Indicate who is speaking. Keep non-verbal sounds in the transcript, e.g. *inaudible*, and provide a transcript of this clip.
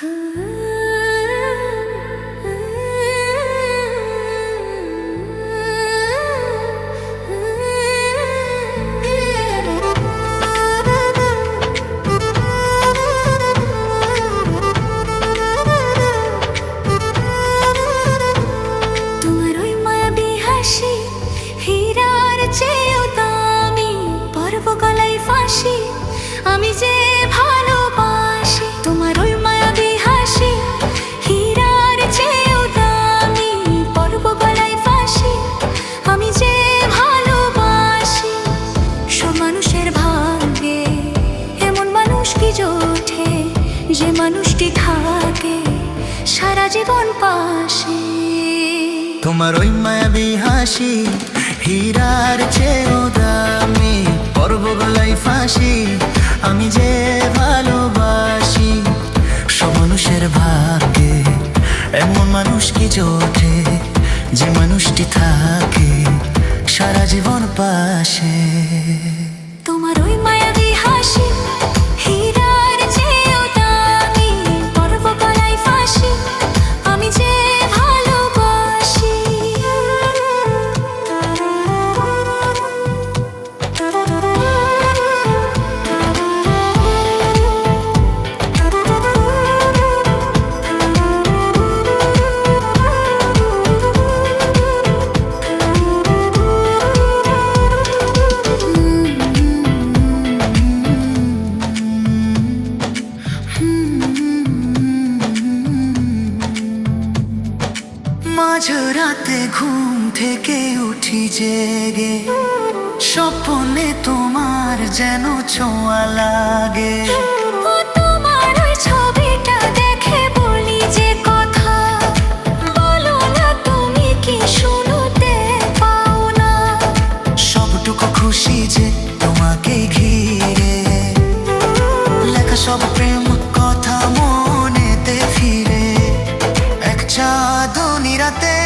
Speaker 1: Hmm. *laughs* যে মানুষটি থাকে সারা জীবন পাশে।
Speaker 2: তোমার ওই মায়াবী হাসি, হীরার চেয়েও দামি পর্ব গলায় ফাঁসি, আমি যে ভালোবাসি সব মানুষের ভাগ্যে এমন মানুষ কি জোটে, যে মানুষটি থাকে
Speaker 1: মাঝরাতে ঘুম থেকে উঠি জেগে। স্বপ্নে তোমার যেন ছোঁয়া লাগে। খুশি যে
Speaker 2: তোমাকে ঘিরে। সব প্রেম কথা মনেতে ফিরে। এক চাঁদনি রাতে